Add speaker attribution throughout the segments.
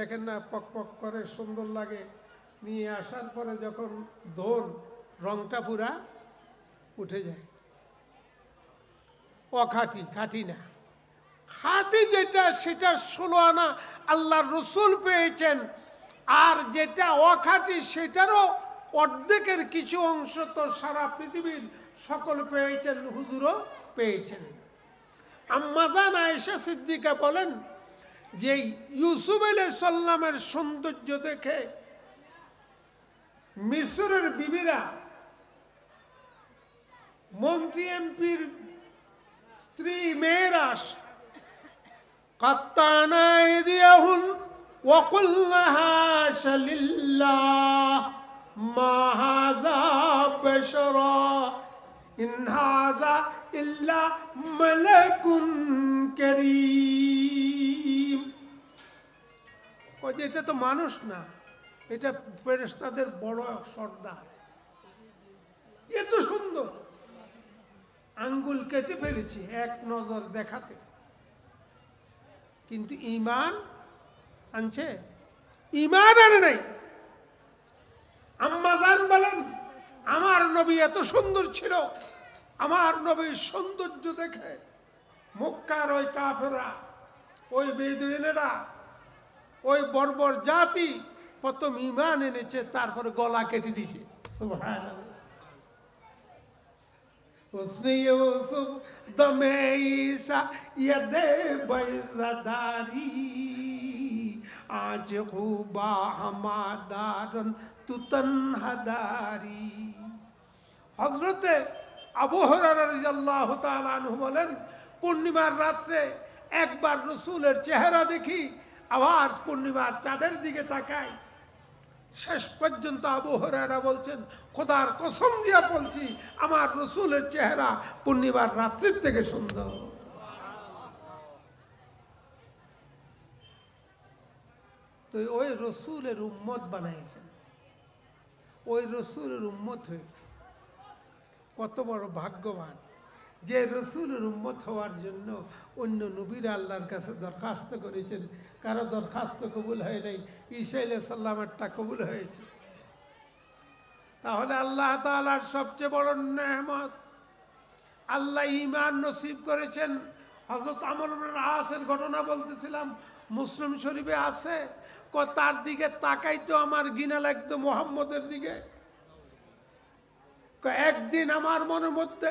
Speaker 1: দেখেন না, পক পক করে সুন্দর লাগে। নিয়ে আসার পরে যখন ধোন রংটা পুরা উঠে যায়। অখাটি খাটি না। খাটি যেটা, সেটা ষোলো আনা আল্লাহ রসুল পেয়েছেন। আর যেটা অখাঁটি, সেটারও অর্ধেকের কিছু অংশ তো সারা পৃথিবীর সকল পেয়েছেন, হুজুরও পেয়েছেন। আম্মাজান আয়েশা সিদ্দিকা বলেন যে ইউসুফ সাল্লামের সৌন্দর্য দেখে মিশরের বিবিরা মন্ত্রী এমপির স্ত্রী মেয়েরা কাত্তানায়দিয়াহুন ওয়াকুল্লাহা মাহাজা ইল্লা মালাকুন ওই যে এটা তো মানুষ না, এটা ফেরেস্তাদের বড় সর্দার। এত সুন্দর। আঙ্গুল কেটে ফেলেছি, এক নজর দেখাতে। কিন্তু ইমান আনছে? ইমান আনে নাই। আম্মাজান বলেন, আমার নবী এত সুন্দর ছিল, আমার নবীর সৌন্দর্য দেখে মক্কার ওই কাফেরা ওই বেদুইনেরা ওই বর্বর জাতি প্রথম ইমান এনেছে তারপরে গলা কেটে দিছে সুবহানাল্লাহ उसने यूसुफ दमे ईसा यदे बैजादारी आज खूबा हमादारन তুতন হাদারি হজরতে আবু হরাল্লাহ তালু বলেন পূর্ণিমার রাত্রে একবার রসুলের চেহারা দেখি আবার পূর্ণিমার চাঁদের দিকে তাকাই শেষ পর্যন্ত আবু হরারা বলছেন, খোদার কসম দিয়া বলছি, আমার রসুলের চেহারা পূর্ণিমার রাত্রির থেকে সুন্দর। তো ওই রসুলের উম্মত বানাইছেন। ওই রসুলের উম্মত হয়েছে। কত বড় ভাগ্যবান। যে রসুলের উম্মত হওয়ার জন্য অন্য নবীর আল্লাহর কাছে দরখাস্ত করেছেন। কারও দরখাস্ত কবুল হয় নাই ইসাইল সাল্লামেরটা কবুল হয়েছে। তাহলে আল্লাহ তালার সবচেয়ে বড় নেহমত আল্লাহ ইমান নসিব করেছেন। হজরত আমর আসের ঘটনা বলতেছিলাম, মুসলিম শরীফে আছে? ক তার দিকে তাকাই তো আমার গিনা লাগতো মোহাম্মদের দিকে। একদিন আমার মনের মধ্যে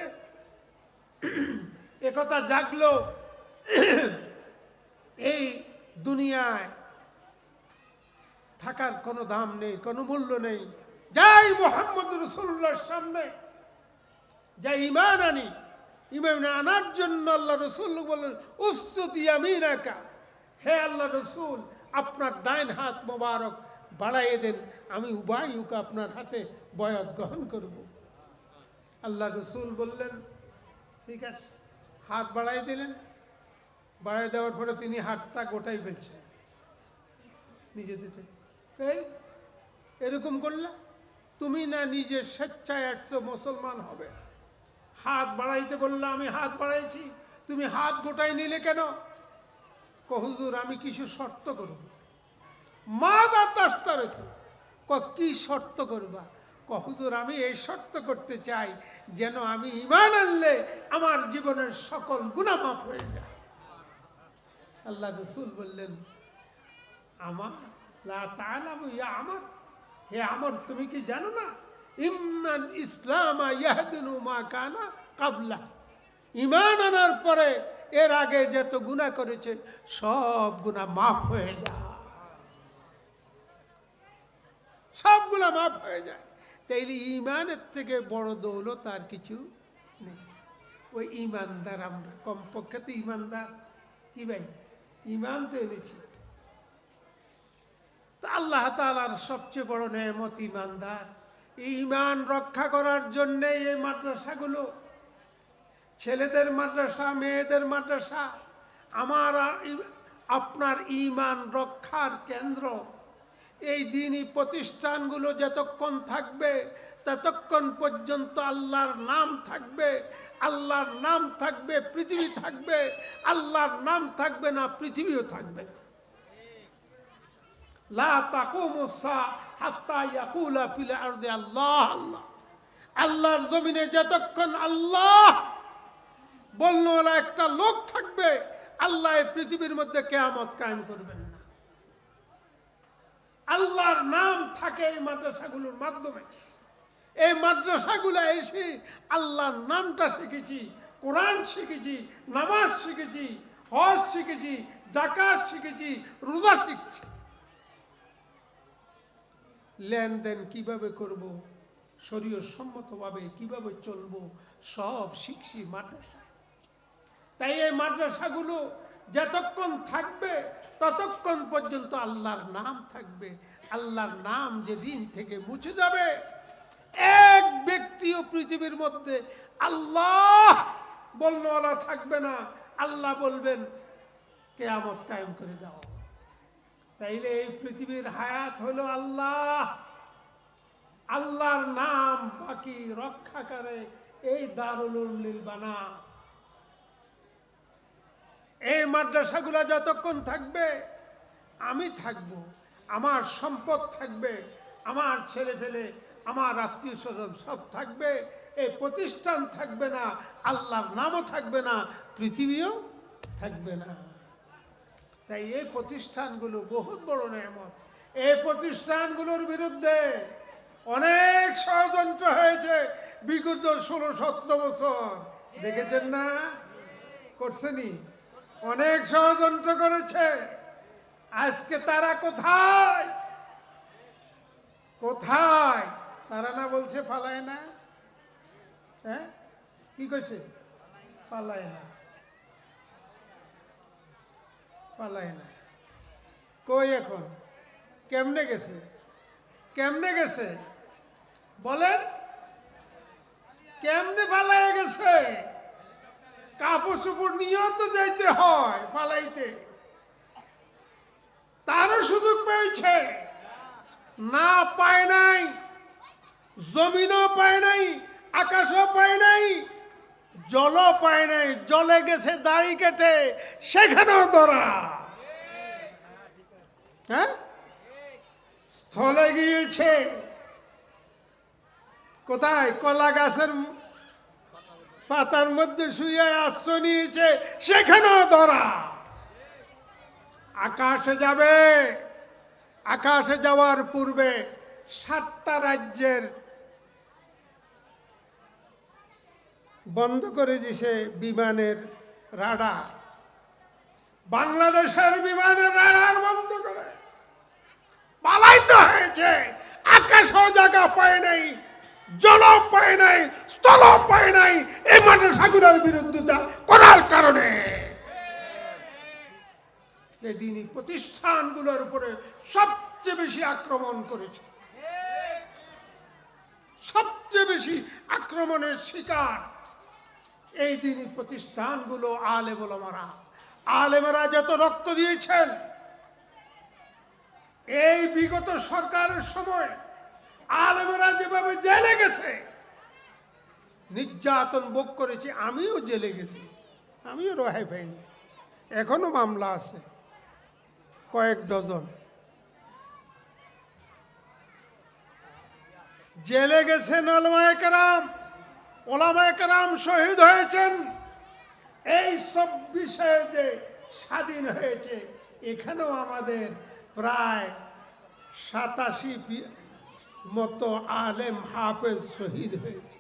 Speaker 1: একথা জাগলো এই দুনিয়ায় থাকার কোনো দাম নেই, কোনো মূল্য নেই। যাই মোহাম্মদ রসুল্লাহর সামনে, যাই ইমান আনি ইমান আনার জন্য আল্লাহ রসুল বললেন উস্তুতি আমিন একা হে আল্লাহ রসুল, আপনার ডাইন হাত মোবারক বাড়াইয়ে দেন, আমি উবায়ুকে আপনার হাতে বয়ত গ্রহণ করব। আল্লাহ রসুল বললেন ঠিক আছে। হাত বাড়াই দিলেন। বাড়াই দেওয়ার পরে তিনি হাতটা গোটাই ফেলছেন। নিজে দিতে এই, এরকম করলে তুমি না নিজে স্বেচ্ছায় আসছো মুসলমান হবে। হাত বাড়াইতে বললে আমি হাত বাড়াইছি, তুমি হাত গোটাই নিলে কেন? কহুজুর আমি কিছু শর্ত করব। মা দাস্তার ক, কি শর্ত করবা? কহুজুর আমি এই শর্ত করতে চাই যেন আমি ইমান আনলে আমার জীবনের সকল গুণামাপ হয়ে যায়। আল্লাহ রসুল বললেন আমার আমার। হে আমার, তুমি কি জানো না? ইমান ইসলাম মা কানা কাবলা। ইমান আনার পরে, এর আগে যত গুণা করেছে, সব গুণা মাফ হয়ে যায়। সবগুলা মাফ হয়ে যায়। তাইলে ইমানের থেকে বড় দৌলত আর কিছু নেই। ওই ইমানদার আমরা, কমপক্ষে তো ইমানদার কি ভাই? ইমান তো এনেছি। তা আল্লাহ তালার সবচেয়ে বড় নেমত ইমানদার ইমান রক্ষা করার জন্যে এই মাদ্রাসাগুলো, ছেলেদের মাদ্রাসা, মেয়েদের মাদ্রাসা, আমার আপনার ইমান রক্ষার কেন্দ্র এই দিনই প্রতিষ্ঠানগুলো যতক্ষণ থাকবে, ততক্ষণ পর্যন্ত আল্লাহর নাম থাকবে, আল্লাহর নাম থাকবে, পৃথিবী থাকবে, আল্লাহর নাম থাকবে না, পৃথিবীও থাকবে। আল্লাহ আল্লাহ। আল্লাহর জমিনে যতক্ষণ আল্লাহ বলনোয়ালা একটা লোক থাকবে, আল্লাহ পৃথিবীর মধ্যে কেয়ামত কায়েম করবেন। আল্লাহর নাম থাকে এই মাদ্রাসাগুলোর মাধ্যমে। এই মাদ্রাসাগুলো এসে আল্লাহর নামটা শিখেছি, কোরআন শিখেছি, নামাজ শিখেছি, হজ শিখেছি জাকাত শিখেছি, রোজা শিখেছি। লেনদেন কীভাবে করব শরীর সম্মতভাবে কীভাবে চলবো, সব শিখছি মাদ্রাসা তাই এই মাদ্রাসাগুলো যতক্ষণ থাকবে, ততক্ষণ পর্যন্ত আল্লাহর নাম থাকবে। আল্লাহর নাম যে যেদিন থেকে মুছে যাবে, এক ব্যক্তিও পৃথিবীর মধ্যে আল্লাহ বলনওয়ালা থাকবে না। আল্লাহ বলবেন কে কেয়ামত কায়েম করে দাও। তাইলে এই পৃথিবীর হায়াত হলো আল্লাহ। আল্লাহর নাম বাকি রক্ষা করে, এই দারুল বানা এই মাদ্রাসাগুলো যতক্ষণ থাকবে, আমি থাকব, আমার সম্পদ থাকবে, আমার ছেলে ফেলে, আমার আত্মীয় স্বজন সব থাকবে, এই প্রতিষ্ঠান থাকবে না, আল্লাহর নামও থাকবে না, পৃথিবীও থাকবে না। তাই এই প্রতিষ্ঠানগুলো বহুত বড় নেমত এই প্রতিষ্ঠানগুলোর বিরুদ্ধে অনেক ষড়যন্ত্র হয়েছে বিগত ষোলো সতেরো বছর। দেখেছেন না? করছেনি অনেক ষড়যন্ত্র করেছে। আজকে তারা কোথায়? কোথায়? তারা না বলছে পালায় না। হ্যাঁ? কি কইছে? পালায় না। পালায় না। কই এখন? কেমনে গেছে? কেমনে গেছে? বলেন। কেমনে পালায় গেছে? কাপড় চুপড় নিয়েও তো যাইতে হয় পালাইতে। তারও সুযোগ পেয়েছে। না পায় নাই, জমিনও পায় নাই, আকাশও পায় নাই, জলও পায় নাই, জলে গেছে দাড়ি কেটে, সেখানেও ধরা। হ্যাঁ? স্থলে গিয়েছে। কোথায়? কলা গাছের পাতার মধ্যে শুয়ে আশ্রয় নিয়েছে, সেখানেও ধরা। আকাশে যাবে, আকাশে যাওয়ার পূর্বে সাতটা রাজ্যের বন্ধ করে দিছে বিমানের রাডার। বাংলাদেশের বিমানের রাডার বন্ধ করে। পালাইতে হয়েছে, আকাশও জায়গা পায় নাই। জল পায় নাই স্থল পায় নাই এই মাদ্রাসাগুলোর বিরুদ্ধতা করার কারণে। প্রতিষ্ঠানগুলোর উপরে সবচেয়ে বেশি আক্রমণ করেছে। সবচেয়ে বেশি আক্রমণের শিকার এই দিনই প্রতিষ্ঠানগুলো আলে বলমারা আলেমারা যত রক্ত দিয়েছেন, এই বিগত সরকারের সময় আলেমেরা যেভাবে জেলে গেছে, নির্যাতন ভোগ করেছি, আমিও জেলে গেছি, আমিও রেহাই পাইনি। এখনও মামলা আছে, কয়েক ডজন। জেলে গেছেন আলমায় কেরাম, ওলামায় শহীদ হয়েছেন। এই সব বিষয়ে যে স্বাধীন হয়েছে, এখানেও আমাদের প্রায় সাতাশি মতো আলেম হাফেজ শহীদ হয়েছে।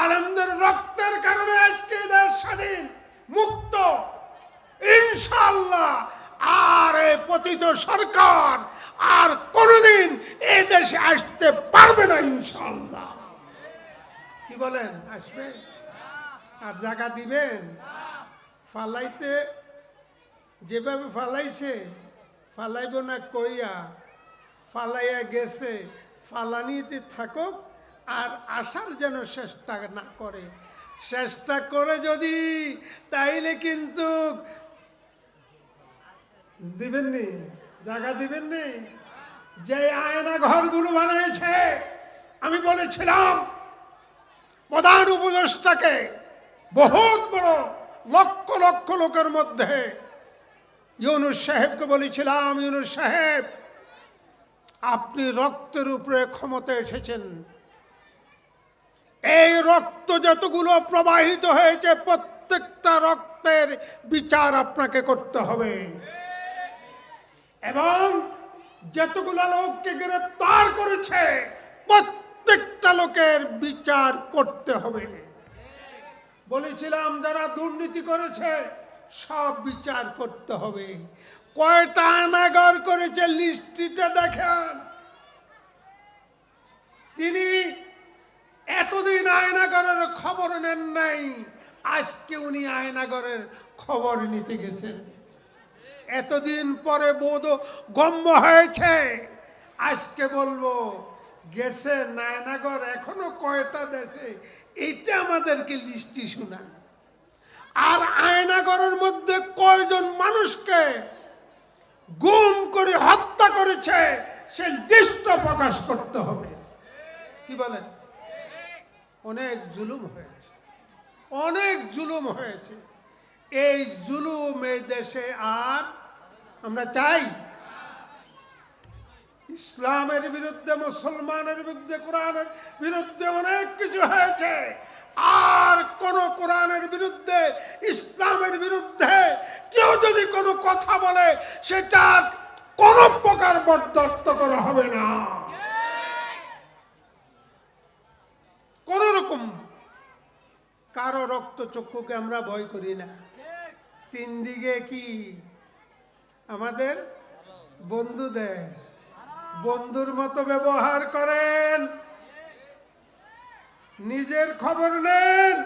Speaker 1: আলেমদের রক্তের কারণে আজকে দেশ স্বাধীন, মুক্ত। ইনশাল্লাহ আর এই পতিত সরকার আর কোনদিন এই দেশে আসতে পারবে না ইনশাল্লাহ কি বলেন, আসবে? আর জায়গা দিবেন? ফালাইতে, যেভাবে ফালাইছে, ফালাইব না কইয়া ফালাইয়া গেছে, ফালানিতে থাকুক আর আসার যেন চেষ্টা না করে। চেষ্টা করে যদি, তাইলে কিন্তু দিবেননি, জায়গা দিবেননি। যে আয়না ঘরগুলো বানিয়েছে, আমি বলেছিলাম, প্রধান উপদেষ্টাকে বহুত বড় লক্ষ লক্ষ লোকের মধ্যে, ইউনুস সাহেবকে বলেছিলাম, ইউনুস সাহেব আপনি রক্তের উপরে ক্ষমতা এসেছেন। এই রক্ত যতগুলো প্রবাহিত হয়েছে, প্রত্যেকটা রক্তের বিচার আপনাকে করতে হবে। এবং যতগুলো লোককে গ্রেপ্তার করেছে, প্রত্যেকটা লোকের বিচার করতে হবে। বলেছিলাম, যারা দুর্নীতি করেছে, সব বিচার করতে হবে। কয়টা আনাগর করেছে লিস্টিতে দেখেন। তিনি এতদিন আয়নাগরের খবর নেন নাই, আজকে উনি আয়নাগরের খবর নিতে গেছেন। এতদিন পরে বোধ গম্য হয়েছে, আজকে বলব, গেছে নায়নাগর এখনও কয়টা দেশে, এইটা আমাদেরকে লিস্টি শোনান। আর আয়নাগরের মধ্যে কয়জন মানুষকে গুম করে হত্যা করেছে সেই দৃষ্ট প্রকাশ করতে হবে। কি বলেন? অনেক জুলুম হয়েছে। অনেক জুলুম হয়েছে। এই জুলুম এই দেশে আর আমরা চাই ইসলামের বিরুদ্ধে, মুসলমানের বিরুদ্ধে, কোরআনের বিরুদ্ধে অনেক কিছু হয়েছে। আর কোন কোরআনের বিরুদ্ধে, ইসলামের বিরুদ্ধে কেউ যদি কোনো কথা বলে, সেটা কোন প্রকার বরদাস্ত করা হবে না। কোন রকম কারও রক্ত চক্ষুকে আমরা ভয় করি না। তিন দিকে কি আমাদের বন্ধুদের বন্ধুর মতো ব্যবহার করেন? নিজের খবর নেন।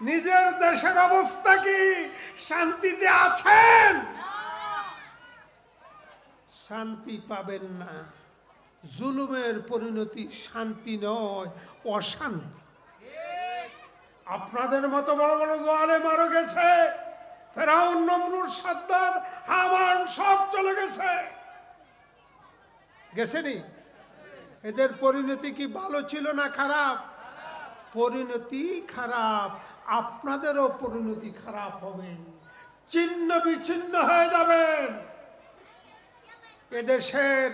Speaker 1: নিজের দেশের অবস্থা কি? শান্তিতে আছেন? শান্তি পাবেন না। জুলুমের পরিণতি শান্তি নয়, অশান্তি। আপনাদের মতো বড় বড় দোয়ালে মারা গেছে। ফেরাউন, নমরুদ, সাদ্দাদ, হামান, সব চলে গেছে। গেছেনি? এদের পরিণতি কি ভালো ছিল না খারাপ? পরিণতি খারাপ। আপনাদেরও পরিণতি খারাপ হবে। চিহ্ন বিচ্ছিন্ন হয়ে যাবেন। এদেশের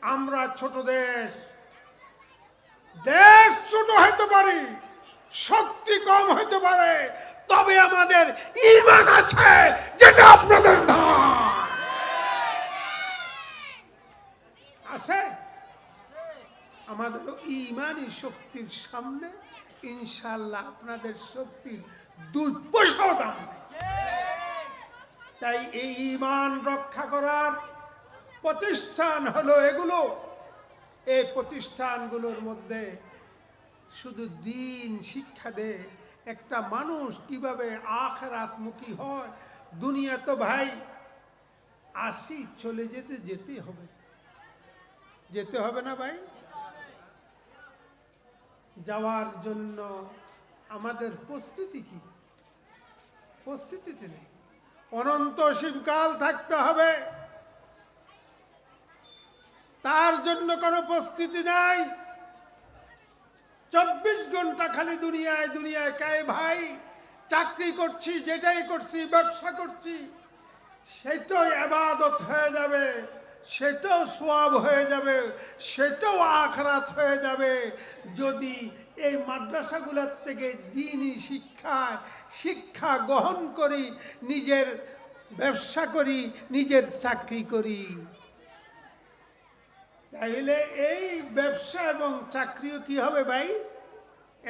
Speaker 1: আমরা ছোট দেশ। দেশ ছোট হইতে পারি, শক্তি কম হইতে পারে, তবে আমাদের ইমান আছে, যেটা আপনাদের না আছে? আমাদের ইমানই শক্তির সামনে ইনশাল্লাহ আপনাদের শক্তির দাম। তাই এই ইমান রক্ষা করার প্রতিষ্ঠান হলো এগুলো। এই প্রতিষ্ঠানগুলোর মধ্যে শুধু দিন, শিক্ষা দেয় একটা মানুষ কীভাবে আখরাতমুখী হয়? দুনিয়া তো ভাই, আসি চলে যেতে যেতে হবে। যেতে হবে না ভাই? যাওয়ার জন্য আমাদের প্রস্তুতি কি? প্রস্তুতিতে নেই। অনন্ত শিবকাল থাকতে হবে। তার জন্য কোনো প্রস্তুতি নাই। চব্বিশ ঘণ্টা খালি দুনিয়ায় দুনিয়ায় কায় ভাই? চাকরি করছি, যেটাই করছি, ব্যবসা করছি, সেটাই আবাদত হয়ে যাবে। সেটাও সোয়াব হয়ে যাবে, সেটাও আখরাত হয়ে যাবে। যদি এই মাদ্রাসাগুলোর থেকে দিনই শিক্ষা শিক্ষা গ্রহণ করি, নিজের ব্যবসা করি, নিজের চাকরি করি, তাইলে এই ব্যবসা এবং চাকরিও কি হবে ভাই?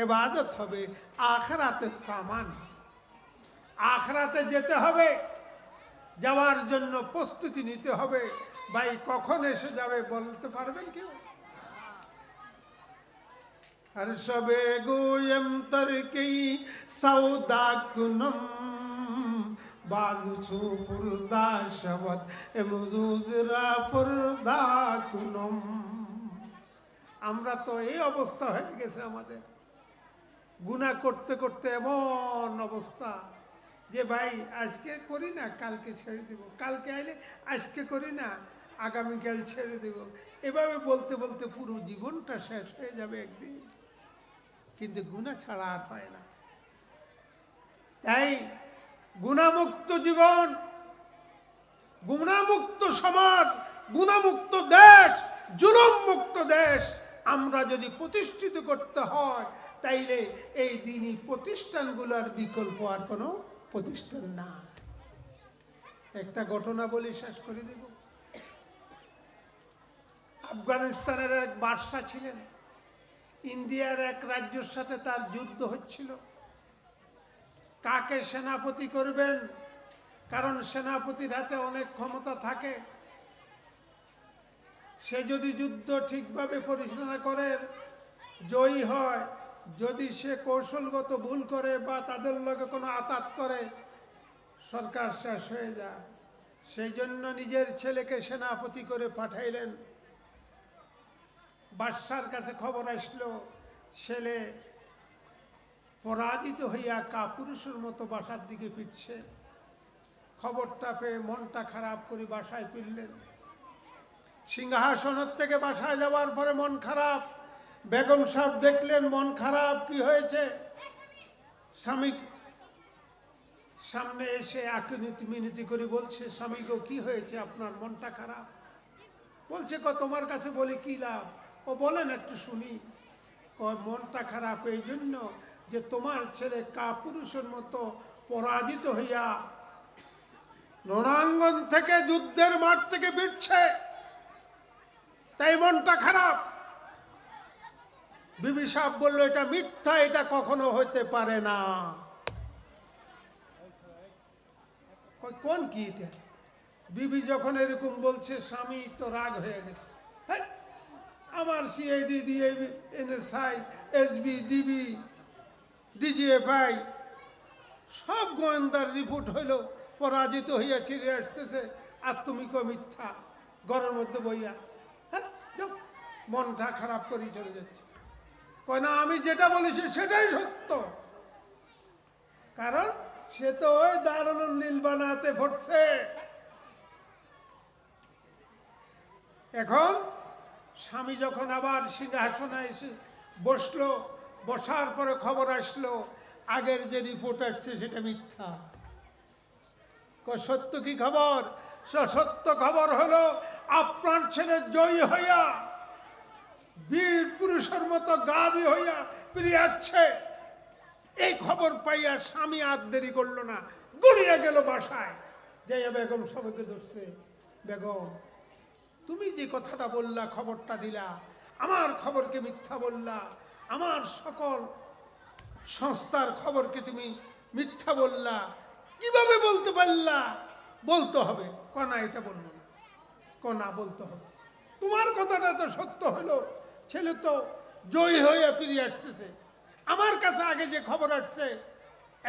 Speaker 1: এবাদত হবে আখরাতের সামান আখরাতে যেতে হবে, যাওয়ার জন্য প্রস্তুতি নিতে হবে ভাই, কখন এসে যাবে বলতে পারবেন কেউ? আর সবে গোয়ম তরকেই সৌদা কুনম বাজু ফুরদা শবত এমজুজরা ফুরদা কুনম আমরা তো এই অবস্থা হয়ে গেছে আমাদের। গুণা করতে করতে এমন অবস্থা যে ভাই, আজকে করি না, কালকে ছেড়ে দিব। কালকে আইলে আজকে করি না। আগামীকাল ছেড়ে দেব। এভাবে বলতে বলতে পুরো জীবনটা শেষ হয়ে যাবে একদিন। কিন্তু গুণা ছাড়া আর হয় না। তাই গুণামুক্ত জীবন, গুণামুক্ত সমাজ, গুণামুক্ত দেশ জুলুম মুক্ত দেশ আমরা যদি প্রতিষ্ঠিত করতে হয়, তাইলে এই দিনই প্রতিষ্ঠানগুলোর বিকল্প আর কোনো প্রতিষ্ঠান না। একটা ঘটনা বলি, শেষ করে দেব। আফগানিস্তানের এক বাদশা ছিলেন। ইন্ডিয়ার এক রাজ্যের সাথে তার যুদ্ধ হচ্ছিল। কাকে সেনাপতি করবেন? কারণ সেনাপতির হাতে অনেক ক্ষমতা থাকে। সে যদি যুদ্ধ ঠিকভাবে পরিচালনা করে, জয়ী হয়। যদি সে কৌশলগত ভুল করে বা তাদের লগে কোনো আতাত করে, সরকার শেষ হয়ে যায়। সেই জন্য নিজের ছেলেকে সেনাপতি করে পাঠাইলেন। বাদশার কাছে খবর আসলো, ছেলে পরাজিত হইয়া কাপুরুষের মতো বাসার দিকে ফিরছে। খবরটা পেয়ে মনটা খারাপ করে বাসায় ফিরলেন। সিংহাসনের থেকে বাসায় যাওয়ার পরে মন খারাপ। বেগম সাহেব দেখলেন মন খারাপ, কি হয়েছে? স্বামী সামনে এসে আকিনীতি মিনতি করে বলছে, স্বামী কি হয়েছে? আপনার মনটা খারাপ? বলছে, ক, তোমার কাছে বলে কি লাভ? ও বলেন একটু শুনি। মনটা খারাপ এই জন্য যে তোমার ছেলে কাপুরুষের মতো পরাজিত হইয়া রণাঙ্গন থেকে যুদ্ধের মাঠ থেকে ফিরছে। তাই মনটা খারাপ। বিবি সাহেব বলল এটা মিথ্যা এটা কখনো হতে পারে না। কোন কি বিবি যখন এরকম বলছে স্বামী তো রাগ হয়ে গেছে। হেই, আমার সিআইডি দিয়ে এনএসআই এসবি ডিবি ডিজিএফআই সব গোয়েন্দার রিপোর্ট হইল, পরাজিত হইয়া ছিঁড়ে আসতেছে, আর তুমি কো মিথ্যা, ঘরের মধ্যে বইয়া। হ্যাঁ মনটা খারাপ করে চলে যাচ্ছে। কয় না, আমি যেটা বলেছি সেটাই সত্য। কারণ সে তো ওই দারুল নীল বানাতে পড়ছে। এখন স্বামী যখন আবার সিংহাসনে এসে বসল, বসার পরে খবর আসলো, আগের যে রিপোর্ট আসছে সেটা মিথ্যা। সত্য কি খবর? সত্য খবর হলো, আপনার ছেলে জয়ী হইয়া, বীর পুরুষের মতো গাদি হইয়া ফিরে যাচ্ছে এই খবর পাইয়া স্বামী আর দেরি করল না, দৌড়িয়া গেল বাসায়। যাইয়া বেগম সবাইকে ধরছে। বেগম তুমি যে কথাটা বললা, খবরটা দিলা, আমার খবরকে মিথ্যা বললা, আমার সকল সংস্থার খবরকে তুমি মিথ্যা বললা, কীভাবে বলতে পারলা? বলতে হবে। কনা এটা বলব না। কনা বলতে হবে। তোমার কথাটা তো সত্য হলো। ছেলে তো জয়ী হয়ে ফিরে আসতেছে। আমার কাছে আগে যে খবর আসছে,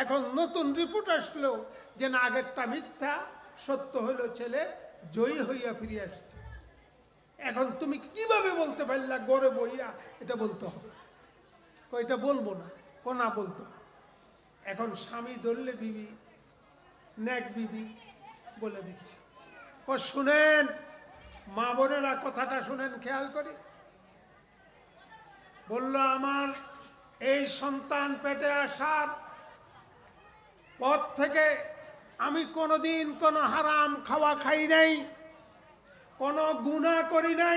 Speaker 1: এখন নতুন রিপোর্ট আসলো যে না, আগেরটা মিথ্যা, সত্য হলো ছেলে জয়ী হইয়া ফিরে আসছে। এখন তুমি কীভাবে বলতে পারলা গড়ে বইয়া এটা বলতে হবে? এটা বলব না কোনা বলতো এখন স্বামী ধরলে বিবি, ন্যাক বিবি বলে দিচ্ছে। ও শুনেন, মা বোনেরা কথাটা শুনেন, খেয়াল করে। বলল, আমার এই সন্তান পেটে আসার পর থেকে আমি কোনোদিন কোনো হারাম খাওয়া খাই নাই। কোনো গুণা করি নাই।